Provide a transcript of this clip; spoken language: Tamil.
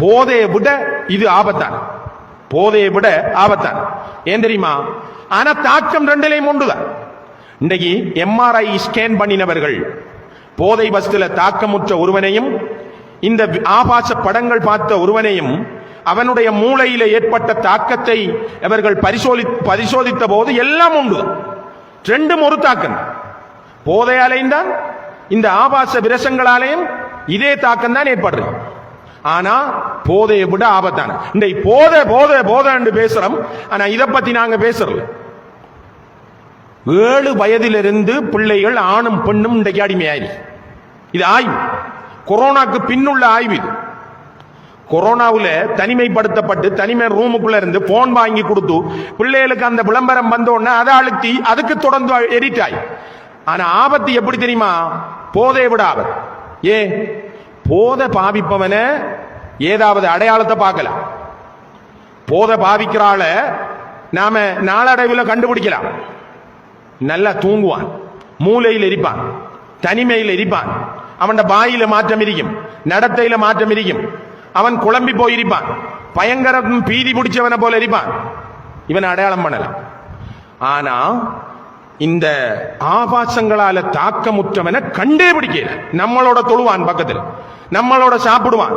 போதையை விட இது ஆபத்தான். போதையை விட ஆபத்தான். ஏன் தெரியுமா? ஆனா தாக்கம் ரெண்டிலையும் உண்டுதான் இன்றைக்கு எம்ஆர்ஐ ஸ்கேன் பண்ணினவர்கள் போதை பஸ்தில் தாக்கமுற்ற ஒருவனையும் இந்த ஆபாச படங்கள் பார்த்த ஒருவனையும் அவனுடைய மூளையில ஏற்பட்ட தாக்கத்தை அவர்கள் பரிசோதி பரிசோதித்த போது எல்லாம் உண்டு ரெண்டும் ஒரு தாக்கம். போதையாலையும் தான் இந்த ஆபாச விரசங்களாலையும் இதே தாக்கம் தான் ஏற்படுறது ஆனா போதையை விட ஆபத்தான இந்த போதை போதை போதை என்று பேசுறோம். ஆனா இதை பத்தி நாங்க பேசுறோம். ஏழு வயதிலிருந்து பிள்ளைகள் ஆணும் பெண்ணும் இன்றைக்கு அடிமையாயி இது ஆய்வு. கொரோனாக்கு பின்னுள்ள ஆய்வு இது. கொரோனாவில் தனிமைப்படுத்தப்பட்டு தனிமை ரூமுக்குள்ள இருந்து போன் வாங்கி கொடுத்து பிள்ளைகளுக்கு அந்த விளம்பரம் வந்த உடனே அதை அழுத்தி அதுக்கு தொடர்ந்து எடிட் ஆகி ஆனா ஆபத்து எப்படி தெரியுமா? போதையை விட ஆபத்து. ஏ போத பாவிப்பவன ஏதாவது அடையாளத்தை பார்க்கலாம் போத பாவிக்கிறாள நாம நாளடைவில் கண்டுபிடிக்கலாம். நல்லா தூங்குவான். மூலையில் எரிப்பான் தனிமையில் எரிப்பான் அவன் பாயில மாற்றம் இருக்கும். நடத்தையில மாற்றம் இருக்கும். அவன் குழம்பி போயிருப்பான். பயங்கர பீதி பிடிச்சவனை போல எரிப்பான் இவன் அடையாளம் பண்ணலாம். ஆனா இந்த ஆபாசங்களால தாக்கமுற்றவனை கண்டே பிடிக்கல நம்மளோட தொழுவான் பக்கத்தில். நம்மளோட சாப்பிடுவான்.